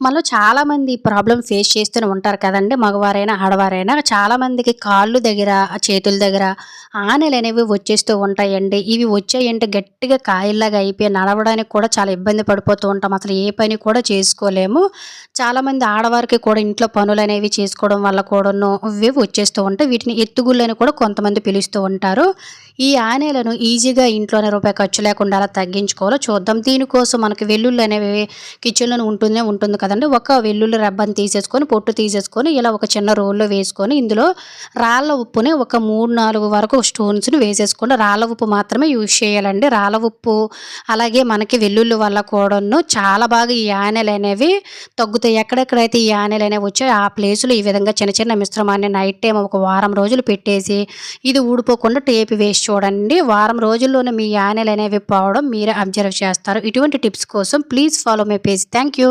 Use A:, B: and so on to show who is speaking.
A: మనలో చాలామంది problem face చేస్తూనే ఉంటారు కదండి మగవారైనా, ఆడవారైనా. చాలామందికి కాళ్ళు దగ్గర, చేతుల దగ్గర ఆనెలనేవి వచ్చేస్తూ ఉంటాయండి. ఇవి వచ్చాయంటే గట్టిగా కాయల్లాగా అయిపోయి నడవడానికి కూడా చాలా ఇబ్బంది పడిపోతూ ఉంటాం. అసలు ఏ పని కూడా చేసుకోలేము. చాలామంది ఆడవారికి కూడా ఇంట్లో పనులనేవి చేసుకోవడం వల్ల కూడాను ఇవి వచ్చేస్తూ ఉంటాయి. వీటిని ఎత్తుగుళ్ళని కూడా కొంతమంది పిలుస్తూ ఉంటారు. ఈ ఆనెలను ఈజీగా ఇంట్లోనే రూపాయి ఖర్చు లేకుండా అలా తగ్గించుకోవాలో చూద్దాం. దీనికోసం మనకి వెల్లుల్లి అనేవి కిచెన్‌లోనే ఉంటూనే ఉంటుంది కదండీ! ఒక వెల్లుల్లి రబ్బని తీసేసుకొని, పొట్టు తీసేసుకొని ఇలా ఒక చిన్న రోల్లో వేసుకొని ఇందులో రాళ్ళ ఉప్పుని ఒక 3, 4 వరకు స్టోన్స్‌ని వేసేసుకోండి. రాళ్ళ ఉప్పు మాత్రమే యూజ్ చేయాలండి. రాళ్ళ ఉప్పు అలాగే మనకి వెల్లుల్లి వల్ల కూడాను చాలా బాగా ఈ ఆనెలనేవి తగ్గుతాయి. ఎక్కడెక్కడైతే ఈ ఆనెలనేవి వచ్చాయో ఆ ప్లేస్‌లో ఈ విధంగా చిన్న చిన్న మిశ్రమాన్ని నైట్ టైం ఒక వారం రోజులు పెట్టేసి ఇది ఊడిపోకుండా టేపు వేసి చూడండి. వారం రోజుల్లోనే మీ ఆనెలనేవి పోవడం మీరే అబ్జర్వ్ చేస్తారు. ఇటువంటి టిప్స్ కోసం please follow my page. Thank you.